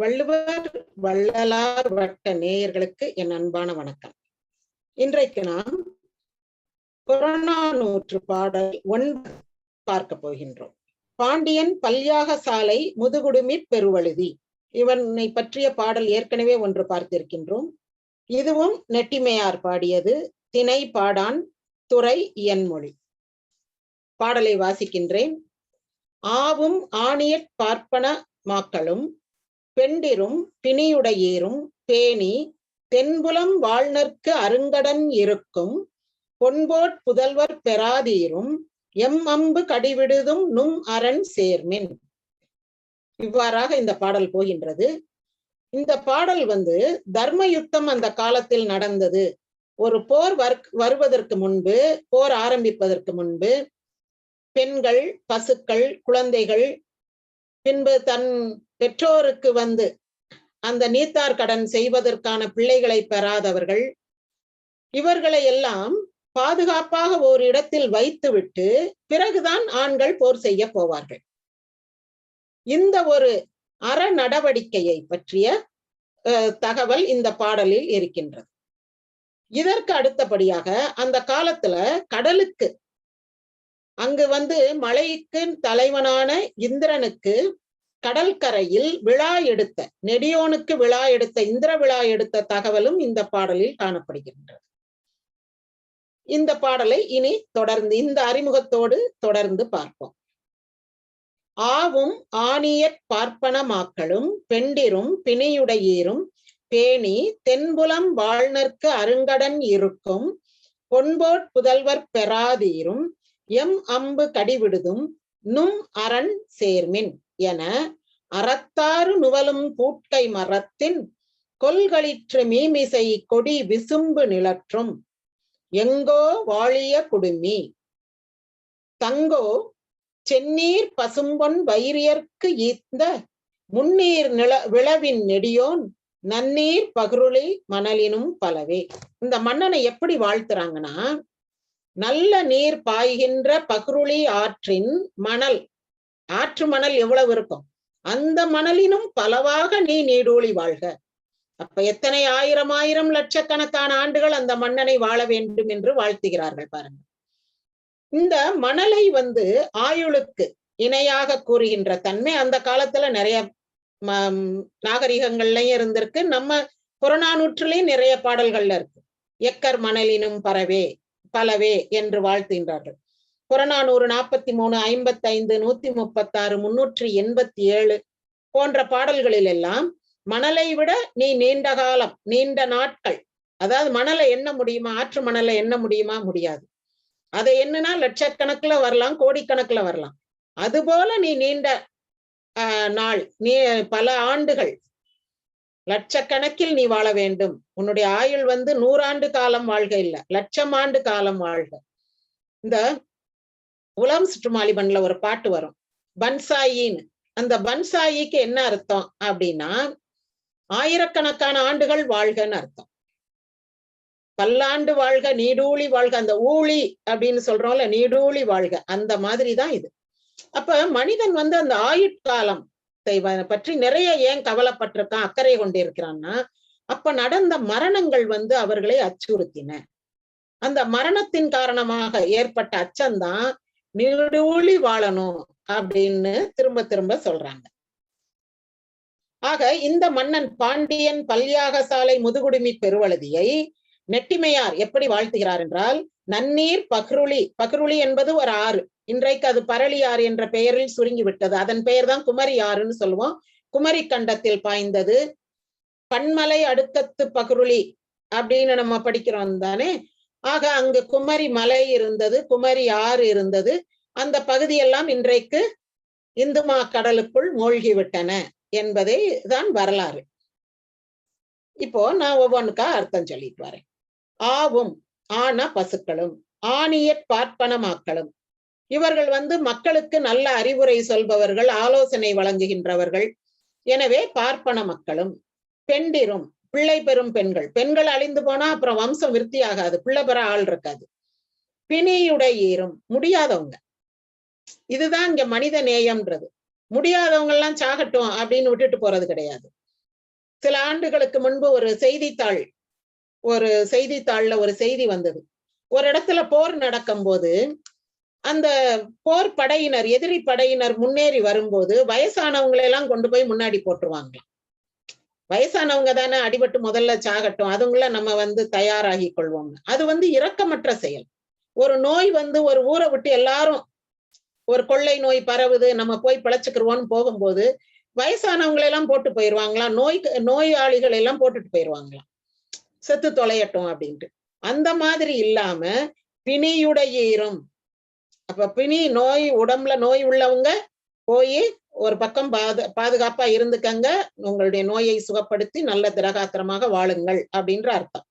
வள்ளுவர் வள்ளலார் வட்ட நேயர்களுக்கு என் அன்பான வணக்கம். இன்றைக்கு நாம் நூற்று பாடல் ஒன்பது பார்க்க போகின்றோம். பாண்டியன் பல்யாக சாலை முதுகுடுமி பெருவழுதி. இவனை பற்றிய பாடல் ஏற்கனவே ஒன்று பார்த்திருக்கின்றோம். இதுவும் நெட்டிமையார் பாடியது திணை பாடான் துறை இயன்மொழி. பாடலை வாசிக்கின்றேன். ஆவும் ஆணியற் பார்ப்பன மாக்களும் பெண்டிரும் பிணியுடையீரும் பேணி தென்புலம் வாழ்நர்க்கு அருங்கடன் இருக்கும் பொன்போட் புதல்வர் பெறாதீரும் எம் அம்பு கடிவிடுதும் நும் அரண் சேர்மின். இவ்வாறாக இந்த பாடல் போகின்றது. இந்த பாடல் வந்து தர்ம யுத்தம் அந்த காலத்தில் நடந்தது. ஒரு போர் வருவதற்கு முன்பு போர் ஆரம்பிப்பதற்கு முன்பு பெண்கள் பசுக்கள் குழந்தைகள் பின்பு தன் பெற்றோருக்கு வந்து அந்த நீத்தார் கடன் செய்வதற்கான பிள்ளைகளை பெறாதவர்கள் இவர்களை எல்லாம் பாதுகாப்பாக ஒரு இடத்தில் வைத்துவிட்டு பிறகுதான் ஆண்கள் போர் செய்ய போவார்கள். இந்த ஒரு அற நடவடிக்கையை பற்றிய தகவல் இந்த பாடலில் இருக்கின்றது. இதற்கு அடுத்தபடியாக அந்த காலத்துல கடலுக்கு அங்கு வந்து மலைக்கு தலைவனான இந்திரனுக்கு கடற்கரையில் விழா எடுத்த நெடியோனுக்கு விழா எடுத்த இந்திர விழா எடுத்த தகவலும் இந்த பாடலில் காணப்படுகின்றது. இந்த பாடலை இனி தொடர்ந்து இந்த அறிமுகத்தோடு தொடர்ந்து பார்ப்போம். ஆவும் ஆணியற் பார்ப்பனமாக்களும் பெண்டிரும் பிணியுடையீரும் பேணி தென்புலம் வாழ்நர்க்கு அருங்கடன் இருக்கும் பொன்போட் புதல்வர் பெறாதீரும் எம் அம்பு கடிவிடுதும் நும் அரண் சேர்மின். என அறத்தாறு நுவலும் கூட்டை மரத்தின் கொல்களிற்று மீமிசை கொடி விசும்பு நிலற்றும். எங்கோ வாழிய குடுமி. தங்கோ செந்நீர் பசும்பொன் வைரியர்க்கு ஈந்த முன்னீர் நில விளவின் நெடியோன் நன்னீர் பகிருளி மணலினும் பலவே. இந்த மன்னனை எப்படி வாழ்த்துறாங்கன்னா நல்ல நீர் பாய்கின்ற பகிருளி ஆற்றின் மணல் ஆற்று மணல் எவ்வளவு இருக்கும்? அந்த மணலினும் பலவாக நீ நீடூழி வாழ்க. அப்ப எத்தனை ஆயிரம் ஆயிரம் லட்சக்கணக்கான ஆண்டுகள் அந்த மன்னனை வாழ வேண்டும் என்று வாழ்த்துகிறார்கள் பாருங்க. இந்த மணலை வந்து ஆயுளுக்கு இணையாக கூறுகின்ற தன்மை அந்த காலத்துல நிறைய நாகரிகங்கள்லயும் இருந்திருக்கு. நம்ம புறநானூற்றுலயும் நிறைய பாடல்கள்ல இருக்கு. எக்கர் மணலினும் பரவே பலவே என்று வாழ்த்துகின்றார்கள். புறநானூறு நாற்பத்தி மூணு ஐம்பத்தி ஐந்து நூத்தி முப்பத்தாறு முன்னூற்றி எண்பத்தி ஏழு போன்ற பாடல்களில் எல்லாம் மணலை விட நீ நீண்ட காலம் நீண்ட நாட்கள் அதாவது மணலை எண்ண முடியுமா ஆற்று மணலை எண்ண முடியுமா முடியாது. அதை என்னன்னா லட்சக்கணக்குல வரலாம் கோடிக்கணக்குல வரலாம். அதுபோல நீ நீண்ட நாள் நீ பல ஆண்டுகள் லட்சக்கணக்கில் நீ வாழ வேண்டும். உன்னுடைய ஆயுள் வந்து நூறாண்டு காலம் வாழ்க இல்ல லட்சம் ஆண்டு காலம் வாழ்க. இந்த உலம் சுற்றுமாலிபன்ல ஒரு பாட்டு வரும். பன்சாயின்னு. அந்த பன்சாயிக்கு என்ன அர்த்தம் அப்படின்னா ஆயிரக்கணக்கான ஆண்டுகள் வாழ்கன்னு அர்த்தம். பல்லாண்டு வாழ்க நீடூழி வாழ்க அந்த ஊழி அப்படின்னு சொல்றோம்ல நீடூழி வாழ்க அந்த மாதிரிதான் இது. அப்ப மனிதன் வந்து அந்த ஆயுட்காலம் பற்றி நிறைய ஏன் கவலைப்பட்டிருக்கான் அக்கறை கொண்டிருக்கிறான்னா அப்ப நடந்த மரணங்கள் வந்து அவர்களை அச்சுறுத்தின. அந்த மரணத்தின் காரணமாக ஏற்பட்ட அச்சம்தான் நீடூழி வாழணும் அப்படின்னு திரும்ப திரும்ப சொல்றாங்க. ஆக இந்த மன்னன் பாண்டியன் பல்யாக சாலை முதுகுடுமி பெருவழுதியை நெட்டிமையார் எப்படி வாழ்த்துகிறார் என்றால் நன்னீர் பக்ருளி. பக்ருளி என்பது ஒரு ஆறு. இன்றைக்கு அது பரளி ஆறு என்ற பெயரில் சுருங்கி விட்டது. அதன் பெயர் தான் குமரி ஆறுன்னு சொல்லுவோம். குமரி கண்டத்தில் பாய்ந்தது பன்மலை அடுக்கத்து பக்ருளி அப்படின்னு நம்ம படிக்கிறோம் தானே? ஆக அங்கு குமரி மலை இருந்தது குமரி ஆறு இருந்தது. அந்த பகுதியெல்லாம் இன்றைக்கு இந்துமா கடலுக்குள் மூழ்கிவிட்டன என்பதை தான் வரலாறு. இப்போ நான் ஒவ்வொன்றுக்கா அர்த்தம் சொல்லிட்டு வரேன். ஆவும் ஆன பசுக்களும் ஆணிய பார்ப்பனமாக்களும். இவர்கள் வந்து மக்களுக்கு நல்ல அறிவுரை சொல்பவர்கள் ஆலோசனை வழங்குகின்றவர்கள். எனவே பார்ப்பன மக்களும் பெண்டிரும் பிள்ளை பெறும் பெண்கள். பெண்கள் அழிந்து போனா அப்புறம் வம்சம் விருத்தி ஆகாது. பிள்ளை பெற ஆள் இருக்காது. பிணியுடையீரும் முடியாதவங்க. இதுதான் இங்க மனித நேயம்ன்றது. முடியாதவங்க எல்லாம் சாகட்டும் அப்படின்னு விட்டுட்டு போறது கிடையாது. சில ஆண்டுகளுக்கு முன்பு ஒரு செய்தித்தாள் ஒரு செய்தித்தாள்ல ஒரு செய்தி வந்தது. ஒரு இடத்துல போர் நடக்கும் போது அந்த போர் படையினர் எதிரி படையினர் முன்னேறி வரும்போது வயசானவங்களை எல்லாம் கொண்டு போய் முன்னாடி போட்டுருவாங்களாம். வயசானவங்க தானே அடிபட்டு முதல்ல சாகட்டும். அதுங்கள நம்ம வந்து தயாராகி கொள்வோம் அது வந்து இரக்கமற்ற செயல். ஒரு நோய் வந்து ஒரு ஊரை விட்டு எல்லாரும் ஒரு கொள்ளை நோய் பரவுது நம்ம போய் பிழைச்சுக்கிறோம்னு போகும்போது வயசானவங்களெல்லாம் போட்டு போயிடுவாங்களாம் நோய் நோயாளிகள் எல்லாம் போட்டுட்டு போயிடுவாங்களாம் செத்து தொலையட்டும் அப்படின்ட்டு. அந்த மாதிரி இல்லாம பிணியுடையீரும். அப்ப பிணி நோய் உடம்புல நோய் உள்ளவங்க போய் ஒரு பக்கம் பாது பாதுகாப்பா இருந்துக்கங்க உங்களுடைய நோயை சுகப்படுத்தி நல்ல திரகாத்திரமாக வாழுங்கள் அப்படின்ற அர்த்தம்.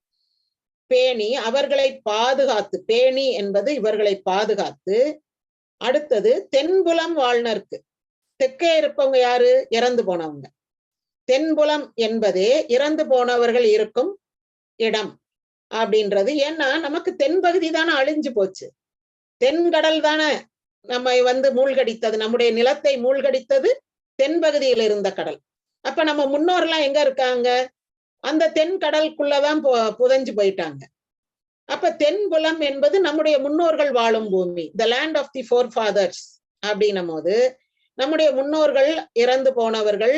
பேணி அவர்களை பாதுகாத்து பேணி என்பது இவர்களை பாதுகாத்து அடுத்தது தென்புலம் வாழ்நருக்கு. தெற்கே இருப்பவங்க யாரு? இறந்து போனவங்க. தென்புலம் என்பதே இறந்து போனவர்கள் இருக்கும் இடம் அப்படின்றது. ஏன்னா நமக்கு தென்பகுதி தானே அழிஞ்சு போச்சு. தென்கடல் தானே நம்மை வந்து மூழ்கடித்தது நம்முடைய நிலத்தை மூழ்கடித்தது தென்பகுதியில் இருந்த கடல். அப்ப நம்ம முன்னோர்லாம் எங்க இருக்காங்க? அந்த தென் கடலுக்குள்ளதான் புதைஞ்சு போயிட்டாங்க. அப்ப தென்புலம் என்பது நம்முடைய முன்னோர்கள் வாழும் பூமி the land of the forefathers அப்படின்னும் போது நம்முடைய முன்னோர்கள் இறந்து போனவர்கள்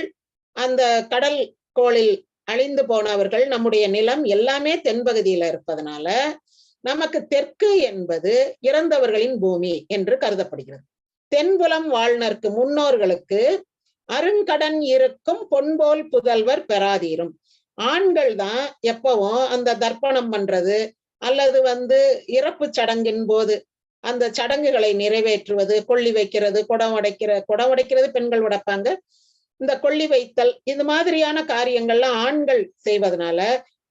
அந்த கடல் கோளில் அழிந்து போனவர்கள் நம்முடைய நிலம் எல்லாமே தென்பகுதியில இருப்பதனால நமக்கு தெற்கு என்பது இறந்தவர்களின் பூமி என்று கருதப்படுகிறது. தென்புலம் வாழ்நர்க்கு முன்னோர்களுக்கு அருண்கடன் இருக்கும் பொன்போல் புதல்வர் பெறாதீரும். ஆண்கள் தான் எப்பவும் அந்த தர்ப்பணம் பண்றது அல்லது வந்து இறப்பு சடங்கின் போது அந்த சடங்குகளை நிறைவேற்றுவது கொள்ளி வைக்கிறது குடம் உடைக்கிற குடம் உடைக்கிறது பெண்கள் உடைப்பாங்க. இந்த கொள்ளி வைத்தல் இது மாதிரியான காரியங்கள்லாம் ஆண்கள் செய்வதனால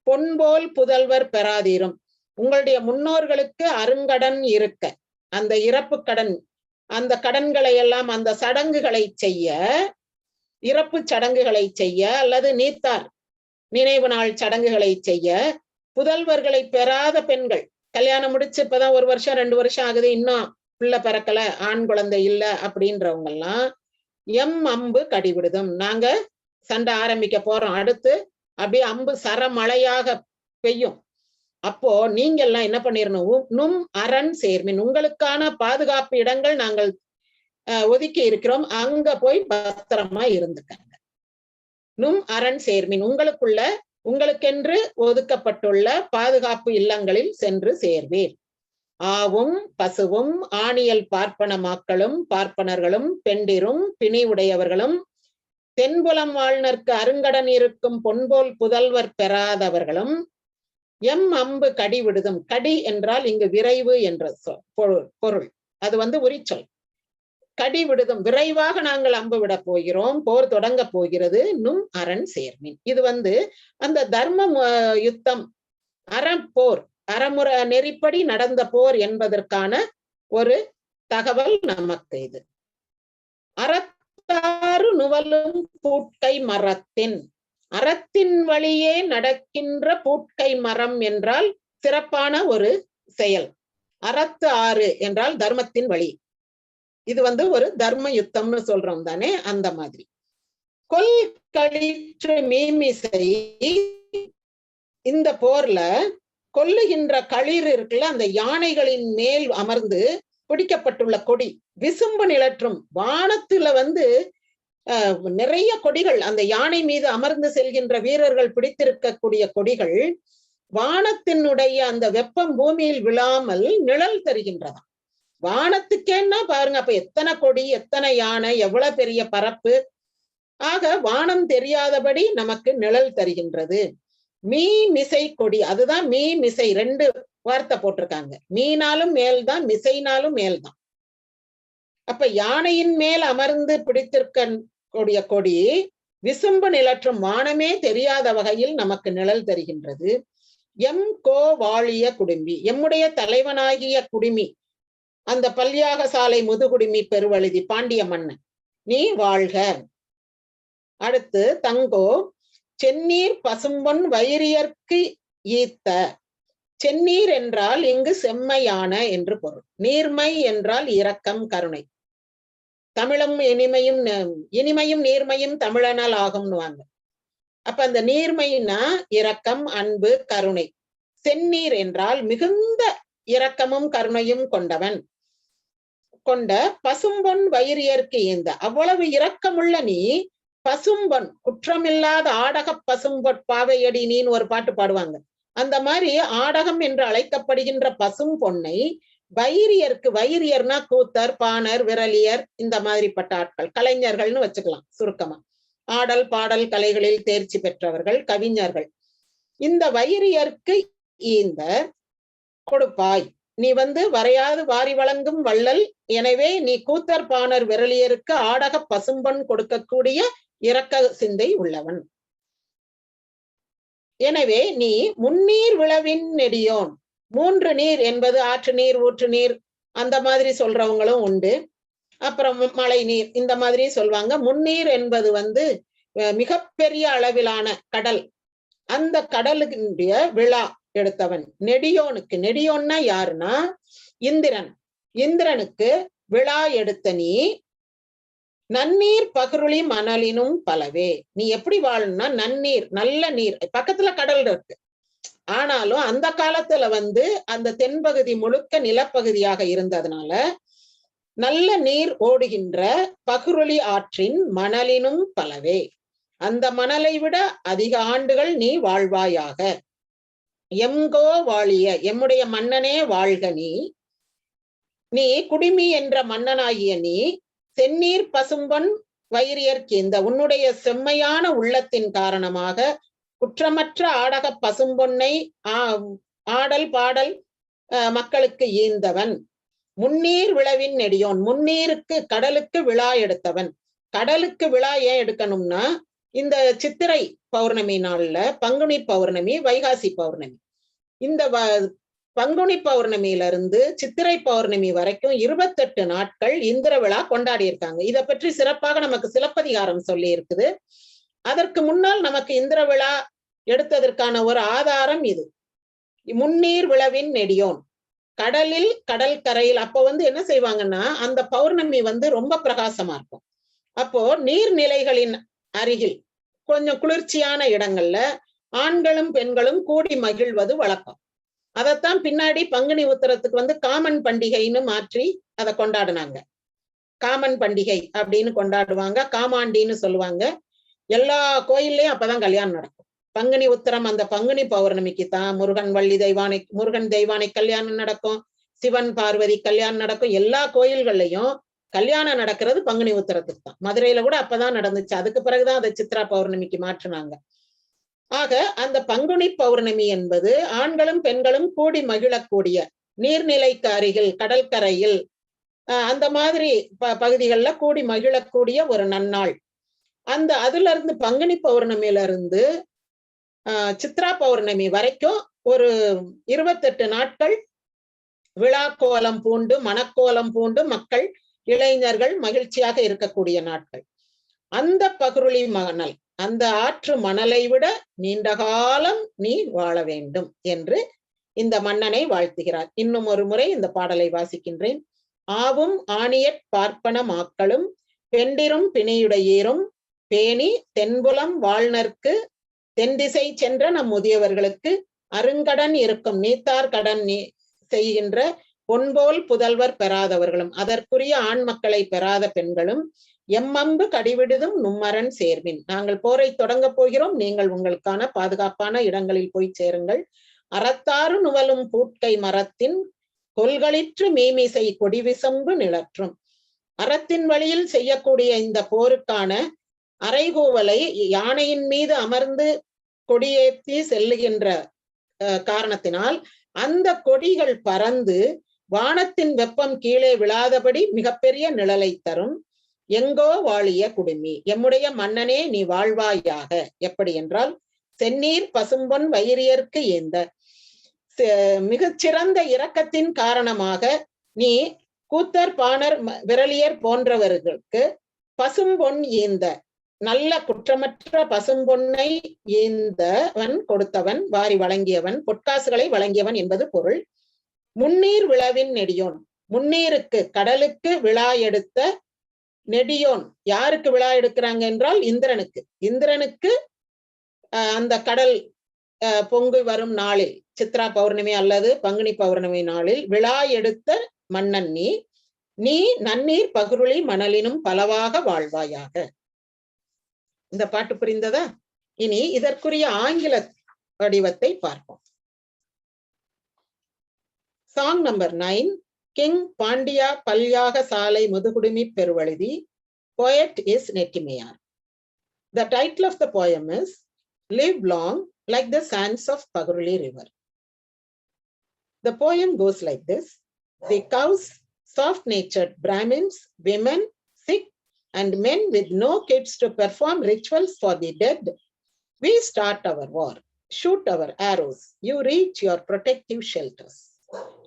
பொன்போல் புதல்வர் பெறாதீரும். உங்களுடைய முன்னோர்களுக்கு அருங்கடன் இருக்க. அந்த இறப்பு கடன் அந்த கடன்களை எல்லாம் அந்த சடங்குகளை செய்ய இறப்பு சடங்குகளை செய்ய அல்லது நீத்தார் நினைவு நாள் சடங்குகளை செய்ய புதல்வர்களை பெறாத பெண்கள் கல்யாணம் முடிச்சு இப்பதான் ஒரு வருஷம் ரெண்டு வருஷம் ஆகுது இன்னும் பிள்ளை பிறக்கல ஆண் குழந்தை இல்ல அப்படின்றவங்க எல்லாம் எம் அம்பு கடிவிடுதும். நாங்க சண்டை ஆரம்பிக்க போறோம். அடுத்து அப்படியே அம்பு சரமழையாக பெய்யும். அப்போ நீங்க எல்லாம் என்ன பண்ணிடணும் நும் அரண் சேர்மின் உங்களுக்கான பாதுகாப்பு இடங்கள் நாங்கள் ஒதுக்கி இருக்கிறோம். அங்க போய் பத்திரமா இருந்துக்கங்க. நும் அரண் சேர்மின் உங்களுக்குள்ள உங்களுக்கென்று ஒதுக்கப்பட்டுள்ள பாதுகாப்பு இல்லங்களில் சென்று சேர்வீர். ஆவும் பசுவும் ஆணியல் பார்ப்பன மாக்களும் பார்ப்பனர்களும் பெண்டிரும் பிணி உடையவர்களும் தென்புலம் வாழ்நர்க்கு அருங்கடன் இருக்கும் பொன்போல் புதல்வர் பெறாதவர்களும் எம் அம்பு கடி விடுதும். கடி என்றால் இங்கு விரைவு என்ற பொருள். அது வந்து உரிச்சொல் கடி விடுதும். விரைவாக நாங்கள் அம்பு விட போகிறோம். போர் தொடங்க போகிறது. நும் அரண் சேர்மின். இது வந்து அந்த தர்ம யுத்தம். அறப்போர் அறமுற நெறிப்படி நடந்த போர் என்பதற்கான ஒரு தகவல் நமக்கு இது. அறத்தாறு நுவலும் கூட்டை மரத்தின் அறத்தின் வழியே நடக்கின்ற பூட்கை மரம் என்றால் சிறப்பான ஒரு செயல். அறத்து ஆறு என்றால் தர்மத்தின் வழி. இது வந்து ஒரு தர்ம யுத்தம்னு சொல்றோம் தானே அந்த மாதிரி. கொல் கழிற்று மீமிசை இந்த போர்ல கொல்லுகின்ற களிர் இருக்குல்ல அந்த யானைகளின் மேல் அமர்ந்து பிடிக்கப்பட்டுள்ள கொடி விசும்பு நிலற்றும். வானத்துல வந்து நிறைய கொடிகள் அந்த யானை மீது அமர்ந்து செல்கின்ற வீரர்கள் பிடித்திருக்கக்கூடிய கொடிகள் வானத்தினுடைய அந்த வெப்பம் பூமியில் விழாமல் நிழல் தருகின்றதாம் வானத்துக்கேன்னா பாருங்க அப்ப எத்தனை கொடி எத்தனை யானை எவ்வளவு பெரிய பரப்பு? ஆக வானம் தெரியாதபடி நமக்கு நிழல் தருகின்றது. மீ மிசை கொடி அதுதான் மீ மிசை ரெண்டு வார்த்தை போட்டிருக்காங்க. மீனாலும் மேல்தான் மிசைனாலும் மேல்தான். அப்ப யானையின் மேல் அமர்ந்து பிடித்திருக்க கூடிய கொடி விசும்பு நிலற்றும் வானமே தெரியாத வகையில் நமக்கு நிழல் தருகின்றது. எம் கோ வாழிய குடும்பி எம்முடைய தலைவனாகிய குடுமி. அந்த பல்யாக சாலை முதுகுடுமி பெருவழுதி பாண்டிய மன்னன். நீ வாழ்க. அடுத்து தங்கோ செந்நீர் பசும்பொன் வைரியர்க்கு ஈத்த. செந்நீர் என்றால் இங்கு செம்மையான என்று பொருள். நீர்மை என்றால் இரக்கம் கருணை. தமிழும் இனிமையும் இனிமையும் நீர்மையும் தமிழனால் ஆகும்னுவாங்க. அப்ப அந்த நீர்மைனா இரக்கம் அன்பு கருணை. செந்நீர் என்றால் மிகுந்த இரக்கமும் கருணையும் கொண்டவன். கொண்ட பசும்பொன் வயிறியற்கு ஏந்த அவ்வளவு இரக்கமுள்ள நீ பசும்பொன் குற்றமில்லாத ஆடக பசும்பொன் பாவையடி நீன்னு ஒரு பாட்டு பாடுவாங்க. அந்த மாதிரி ஆடகம் என்று அழைக்கப்படுகின்ற பசும் பொன்னை வைரியருக்கு வைரியர்னா கூத்தர் பாணர் விரலியர் இந்த மாதிரிப்பட்ட ஆட்கள். கலைஞர்கள்னு வச்சுக்கலாம் சுருக்கமா. ஆடல் பாடல் கலைகளில் தேர்ச்சி பெற்றவர்கள் கவிஞர்கள். இந்த வைரியர்க்கு இந்த கொடுப்பாய். நீ வந்து வரையாது வாரி வழங்கும் வள்ளல். எனவே நீ கூத்தர் பாணர் விரலியருக்கு ஆடக பசும்பன் கொடுக்கக்கூடிய இரக்க சிந்தை உள்ளவன். எனவே நீ முன்னீர் விளவின் நெடியோன். மூன்று நீர் என்பது ஆற்று நீர் ஊற்று நீர் அந்த மாதிரி சொல்றவங்களும் உண்டு. அப்புறம் மழை நீர் இந்த மாதிரி சொல்லுவாங்க முன்னீர் என்பது வந்து மிகப்பெரிய அளவிலான கடல். அந்த கடலுடைய விழா எடுத்தவன். நெடியோனுக்கு நெடியோன்னா யாருன்னா? இந்திரன். இந்திரனுக்கு விழா எடுத்த நீ நன்னீர் பகருளி மணலினும் பலவே. நீ எப்படி வாழணும்னா நன்னீர் நல்ல நீர். பக்கத்துல கடல் இருக்கு. ஆனாலும் அந்த காலத்துல வந்து அந்த தென்பகுதி முழுக்க நிலப்பகுதியாக இருந்ததுனால நல்ல நீர் ஓடுகின்ற பகுருளி ஆற்றின் மணலினும் பலவே. அந்த மணலை விட அதிக ஆண்டுகள் நீ வாழ்வாயாக. எங்கோ வாழிய எம்முடைய மன்னனே வாழ்க நீ. நீ குடிமி என்ற மன்னனாகிய நீ செந்நீர் பசும்பொன் வைரியர்க்கு இந்த உன்னுடைய செம்மையான உள்ளத்தின் காரணமாக குற்றமற்ற ஆடக பசும்பொன்னை ஆடல் பாடல் மக்களுக்கு ஈந்தவன். முன்னீர் விழவின் நெடியோன் முன்னீருக்கு கடலுக்கு விழா எடுத்தவன். கடலுக்கு விழா ஏன் எடுக்கணும்னா இந்த சித்திரை பௌர்ணமி நாள்ல பங்குனி பௌர்ணமி வைகாசி பௌர்ணமி. இந்த பங்குனி பௌர்ணமியில இருந்து சித்திரை பௌர்ணமி வரைக்கும் இருபத்தெட்டு நாட்கள் இந்திர விழா கொண்டாடி இருக்காங்க இதை பற்றி சிறப்பாக நமக்கு சிலப்பதிகாரம் சொல்லி இருக்குது அதற்கு முன்னால் நமக்கு இந்திர விழா எடுத்ததற்கான ஒரு ஆதாரம் இது. முன்னீர் விழவின் நெடியோன். கடலில் கடல் கரையில் அப்போ வந்து என்ன செய்வாங்கன்னா அந்த பௌர்ணமி வந்து ரொம்ப பிரகாசமா இருக்கும். அப்போ நீர்நிலைகளின் அருகில் கொஞ்சம் குளிர்ச்சியான இடங்கள்ல ஆண்களும் பெண்களும் கூடி மகிழ்வது வழக்கம். அதைத்தான் பின்னாடி பங்குனி உத்தரத்துக்கு வந்து காமன் பண்டிகைன்னு மாற்றி அதை கொண்டாடினாங்க. காமன் பண்டிகை அப்படின்னு கொண்டாடுவாங்க காமாண்டின்னு சொல்லுவாங்க. எல்லா கோயில்லையும் அப்பதான் கல்யாணம் நடக்கும். பங்குனி உத்தரம் அந்த பங்குனி பௌர்ணமிக்கு தான் முருகன் வள்ளி தெய்வானை முருகன் தெய்வானை கல்யாணம் நடக்கும். சிவன் பார்வதி கல்யாணம் நடக்கும். எல்லா கோயில்கள்லயும் கல்யாணம் நடக்கிறது பங்குனி உத்தரத்துக்கு தான். மதுரையில கூட அப்பதான் நடந்துச்சு. அதுக்கு பிறகுதான் அதை சித்ரா பௌர்ணமிக்கு மாற்றினாங்க. ஆக அந்த பங்குனி பௌர்ணமி என்பது ஆண்களும் பெண்களும் கூடி மகிழக்கூடிய நீர்நிலைக்கு அருகில் கடற்கரையில் அந்த மாதிரி ப பகுதிகளில் கூடி மகிழக்கூடிய ஒரு நன்னாள். அந்த அதுல இருந்து பங்குனி பௌர்ணமியில இருந்து சித்ரா பௌர்ணமி வரைக்கும் ஒரு இருபத்தெட்டு நாட்கள் விழா கோலம் பூண்டு மணக்கோலம் பூண்டு மக்கள் இளைஞர்கள் மகிழ்ச்சியாக இருக்கக்கூடிய நாட்கள். அந்த பகுருளி மணல் அந்த ஆற்று மணலை விட நீண்ட காலம் நீ வாழ வேண்டும் என்று இந்த மன்னனை வாழ்த்துகிறார். இன்னும் ஒரு முறை இந்த பாடலை வாசிக்கின்றேன். ஆவும் ஆணியற் பார்ப்பன மாக்களும் பெண்டிரும் பிணையுடையீரும் பேணி தென்புலம் வாழ்நர்க்கு தென்திசை சென்ற நம் முதியவர்களுக்கு அருங்கடன் இருக்கும் நீத்தார் கடன் நீ செய்கின்ற பொன்போல் புதல்வர் பெறாதவர்களும் அதற்குரிய ஆண் மக்களை பெறாத பெண்களும் எம்மம்பு கடிவிடுதும் நும்மரன் சேர்வின் நாங்கள் போரை தொடங்க போகிறோம் நீங்கள் உங்களுக்கான பாதுகாப்பான இடங்களில் போய் சேருங்கள். அறத்தாறு நுவலும் பூட்கை மரத்தின் கொள்களிற்று மீமிசை கொடிவிசம்பு நிலற்றும். அறத்தின் வழியில் செய்யக்கூடிய இந்த போருக்கான அரைகூவலை யானையின் மீது அமர்ந்து கொடியேற்றி செல்லுகின்ற காரணத்தினால் அந்த கொடிகள் பறந்து வானத்தின் வெப்பம் கீழே விழாதபடி மிகப்பெரிய நிழலை தரும். எங்கோ வாழிய குடுமி எம்முடைய மன்னனே நீ வாழ்வாயாக. எப்படி என்றால் செந்நீர் பசும்பொன் வைரியர்க்கு ஏந்த மிகச்சிறந்த இரக்கத்தின் காரணமாக நீ கூத்தர் பாணர் விரலியர் போன்றவர்களுக்கு பசும்பொன் ஈந்த நல்ல குற்றமற்ற பசும்பொன்னை ஏந்தவன் கொடுத்தவன் வாரி வழங்கியவன் பொற்காசுகளை வழங்கியவன் என்பது பொருள். முன்னீர் விழவின் நெடியோன் முன்னீருக்கு கடலுக்கு விழா எடுத்த நெடியோன் யாருக்கு விழா எடுக்கிறாங்க என்றால் இந்திரனுக்கு. இந்திரனுக்கு அந்த கடல் அஹ் வரும் நாளில் சித்ரா பௌர்ணமி அல்லது பங்குனி பௌர்ணமி நாளில் விழா எடுத்த மன்னன் நீ. நீ நன்னீர் பகுருளி மணலினும் பலவாக வாழ்வாயாக. இந்த பாட்டு புரிந்ததா இனி இதற்குரிய ஆங்கில வடிவத்தை பார்ப்போம் song number nine king Pandya Palyagasalai Mudukudumi Peruvazhuthi poet is நெட்டிமையார் The title of the poem is Live Long Like the Sands of Paguruli River. The poem goes like this. The cows, soft-natured Brahmins, women, sick, and men with no kids to perform rituals for the dead, we start our war. Shoot our arrows. You reach your protective shelters.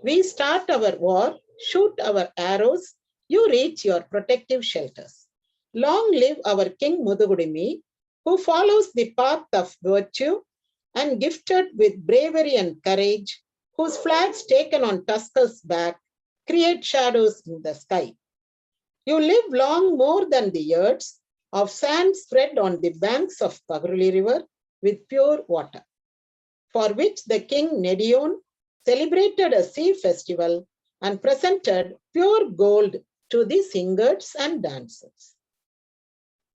We start our war. Shoot our arrows. You reach your protective shelters. Long live our King Mudugudimi, who follows the path of virtue and gifted with bravery and courage, whose flags taken on Tusker's back create shadows in the sky. You live long more than the years of sand spread on the banks of Pagruli River with pure water, for which the king Nedion celebrated a sea festival and presented pure gold to the singers and dancers.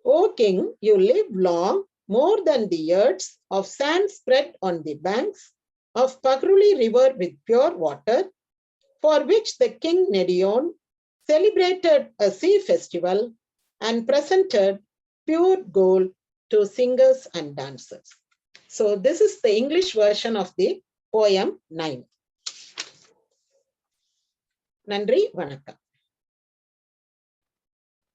O king, you live long more than the years of sand spread on the banks of Pagruli River with pure water, for which the king Nedion celebrated a sea festival and presented pure gold to singers and dancers. So this is the English version of the poem nine. நன்றி வணக்கம்